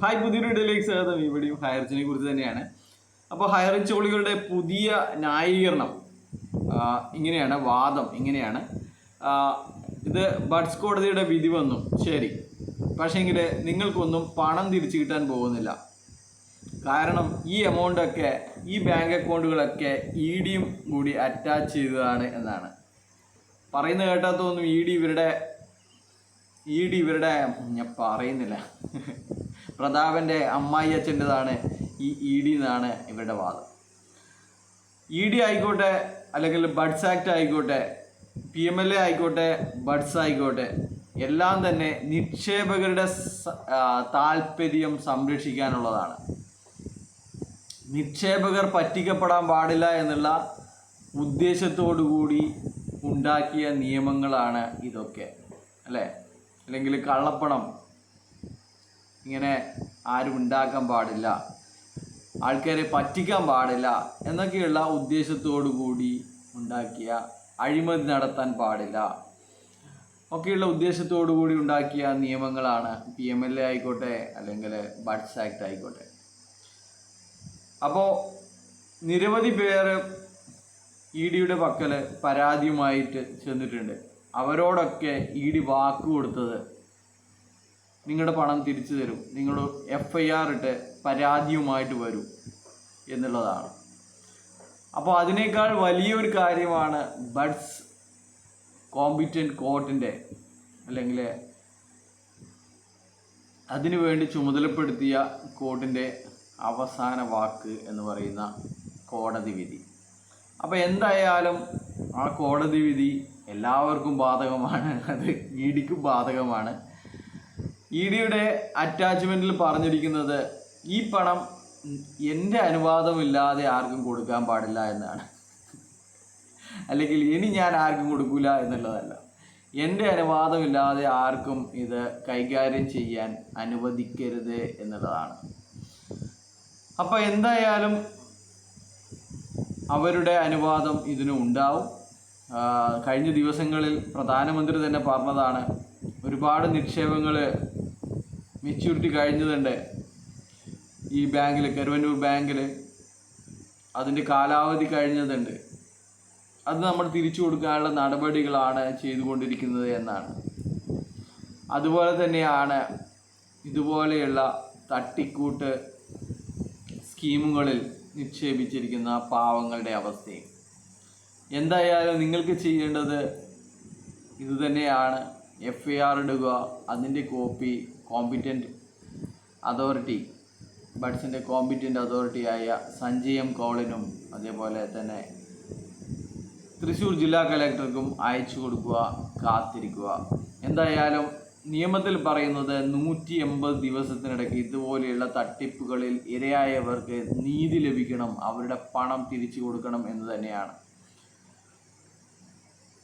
Hi പുതിയൊരു വീഡിയോയിലേക്ക് സ്വാഗതം. ഇവിടെയും ഹയർച്ചിനെ കുറിച്ച് തന്നെയാണ്. അപ്പോൾ ഹയർ ചോളികളുടെ പുതിയ ന്യായീകരണം ഇങ്ങനെയാണ് വാദം ഇങ്ങനെയാണ്. ഇത് ബഡ്സ് കോടതിയുടെ വിധി വന്നു. ശരി. പക്ഷേങ്കിൽ നിങ്ങൾക്കൊന്നും പണം തിരിച്ചു കിട്ടാൻ പോകുന്നില്ല. കാരണം ഈ എമൗണ്ടൊക്കെ ഈ ബാങ്ക് അക്കൗണ്ടുകളൊക്കെ ഇ ഡിയും കൂടി അറ്റാച്ച് ചെയ്തതാണ് എന്നാണ്. പറയുന്ന കേട്ടാത്തൊന്നും ഇ ഡി ഇവരുടെ ഇ ഡി ഇവരുടെ ഞാൻ പറയുന്നില്ല. പ്രതാപന്റെ അമ്മായി അച്ഛന്റെതാണ് ഈ ഇ ഡി എന്നാണ് ഇവരുടെ വാദം. ഇ ഡി ആയിക്കോട്ടെ അല്ലെങ്കിൽ ബഡ്സ് ആക്ട് ആയിക്കോട്ടെ പി എം എൽ എ ആയിക്കോട്ടെ ബഡ്സ് ആയിക്കോട്ടെ എല്ലാം തന്നെ നിക്ഷേപകരുടെ താല്പര്യം സംരക്ഷിക്കാനുള്ളതാണ്. നിക്ഷേപകർ പറ്റിക്കപ്പെടാൻ പാടില്ല എന്നുള്ള ഉദ്ദേശത്തോടു കൂടി ഉണ്ടാക്കിയ നിയമങ്ങളാണ് ഇതൊക്കെ. അല്ലേ? അല്ലെങ്കിൽ കള്ളപ്പണം ഇങ്ങനെ ആരും ഉണ്ടാക്കാൻ പാടില്ല. ആൾക്കാരെ പറ്റിക്കാൻ പാടില്ല എന്നൊക്കെയുള്ള ഉദ്ദേശത്തോടു കൂടി ഉണ്ടാക്കിയ അഴിമതി നടത്താൻ പാടില്ല. ഒക്കെയുള്ള ഉദ്ദേശത്തോടു കൂടി ഉണ്ടാക്കിയ നിയമങ്ങളാണ് പി എം എൽ എ ആയിക്കോട്ടെ അല്ലെങ്കിൽ ബഡ്സ് ആക്ട് ആയിക്കോട്ടെ. അപ്പോൾ നിരവധി പേര് ഇ ഡിയുടെ പക്കൽ പരാതിയുമായിട്ട് ചെന്നിട്ടുണ്ട്. അവരോടൊക്കെ ഇ ഡി വാക്ക് കൊടുത്തത് നിങ്ങളുടെ പണം തിരിച്ചു തരും. നിങ്ങൾ എഫ് ഐ ആർ ഇട്ട് പരാതിയുമായിട്ട് വരും എന്നുള്ളതാണ്. അപ്പോൾ അതിനേക്കാൾ വലിയൊരു കാര്യമാണ് ബഡ്സ് കോമ്പിറ്റന്റ് കോർട്ടിന്റെ അല്ലെങ്കിൽ അതിനു വേണ്ടി ചുമതലപ്പെടുത്തിയ കോർട്ടിന്റെ അവസാന വാക്ക് എന്ന് പറയുന്ന കോടതി വിധി. അപ്പോൾ എന്തായാലും ആ കോടതി വിധി എല്ലാവർക്കും ബാധകമാണ്. അത് ഇടിക്കും ബാധകമാണ്. ഇ ഡിയുടെ അറ്റാച്ച്മെന്റിൽ പറഞ്ഞിരിക്കുന്നത് ഈ പണം എന്റെ അനുവാദമില്ലാതെ ആർക്കും കൊടുക്കാൻ പാടില്ല എന്നാണ്. അല്ലെങ്കിൽ ഇനി ഞാൻ ആർക്കും കൊടുക്കില്ല എന്നുള്ളതല്ല. എന്റെ അനുവാദമില്ലാതെ ആർക്കും ഇത് കൈകാര്യം ചെയ്യാൻ അനുവദിക്കരുത് എന്നുള്ളതാണ്. അപ്പോൾ എന്തായാലും അവരുടെ അനുവാദം ഇതിനു ഉണ്ടാവും. കഴിഞ്ഞ ദിവസങ്ങളിൽ പ്രധാനമന്ത്രി തന്നെ പറഞ്ഞതാണ് ഒരുപാട് നിക്ഷേപങ്ങൾ മെച്യൂരിറ്റി കഴിഞ്ഞതുണ്ട്. ഈ ബാങ്കിൽ കരുവന്നൂർ ബാങ്കിൽ അതിന്റെ കാലാവധി കഴിഞ്ഞതുണ്ട്. അത് നമ്മൾ തിരിച്ചു കൊടുക്കാനുള്ള നടപടികളാണ് ചെയ്തുകൊണ്ടിരിക്കുന്നത് എന്നാണ്. അതുപോലെ തന്നെയാണ് ഇതുപോലെയുള്ള തട്ടിക്കൂട്ട് സ്കീമുകളിൽ നിക്ഷേപിച്ചിരിക്കുന്ന പാവങ്ങളുടെ അവസ്ഥയും. എന്തായാലും നിങ്ങൾക്ക് ചെയ്യേണ്ടത് ഇതുതന്നെയാണ്. എഫ് ഐ ആർ ഇടുക അതിന്റെ കോപ്പി കോമ്പിറ്റന്റ് അതോറിറ്റി ബഡ്സിന്റെ കോമ്പിറ്റന്റ് അതോറിറ്റിയായ സഞ്ജയ് എം കോളിനും അതേപോലെ തന്നെ തൃശ്ശൂർ ജില്ലാ കലക്ടർക്കും അയച്ചു കൊടുക്കുക കാത്തിരിക്കുക. എന്തായാലും നിയമത്തിൽ പറയുന്നത് നൂറ്റി എൺപത് ദിവസത്തിനിടയ്ക്ക് ഇതുപോലെയുള്ള തട്ടിപ്പുകളിൽ ഇരയായവർക്ക് നീതി ലഭിക്കണം അവരുടെ പണം തിരിച്ചു കൊടുക്കണം എന്ന് തന്നെയാണ്.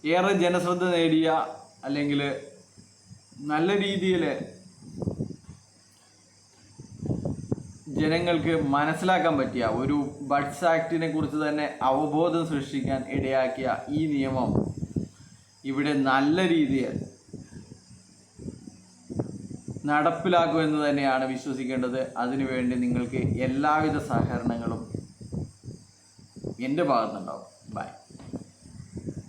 ഏറെ ജനശ്രദ്ധ നേടിയ അല്ലെങ്കിൽ നല്ല രീതിയിൽ ജനങ്ങൾക്ക് മനസ്സിലാക്കാൻ പറ്റിയ ഒരു ബഡ്സ് ആക്ടിനെ കുറിച്ച് തന്നെ അവബോധം സൃഷ്ടിക്കാൻ ഇടയാക്കിയ ഈ നിയമം ഇവിടെ നല്ല രീതിയിൽ നടപ്പിലാക്കുമെന്ന് തന്നെയാണ് വിശ്വസിക്കേണ്ടത്. അതിനുവേണ്ടി നിങ്ങൾക്ക് എല്ലാവിധ സഹകരണങ്ങളും എന്റെ ഭാഗത്തുനിന്നുണ്ടാവും. ബൈ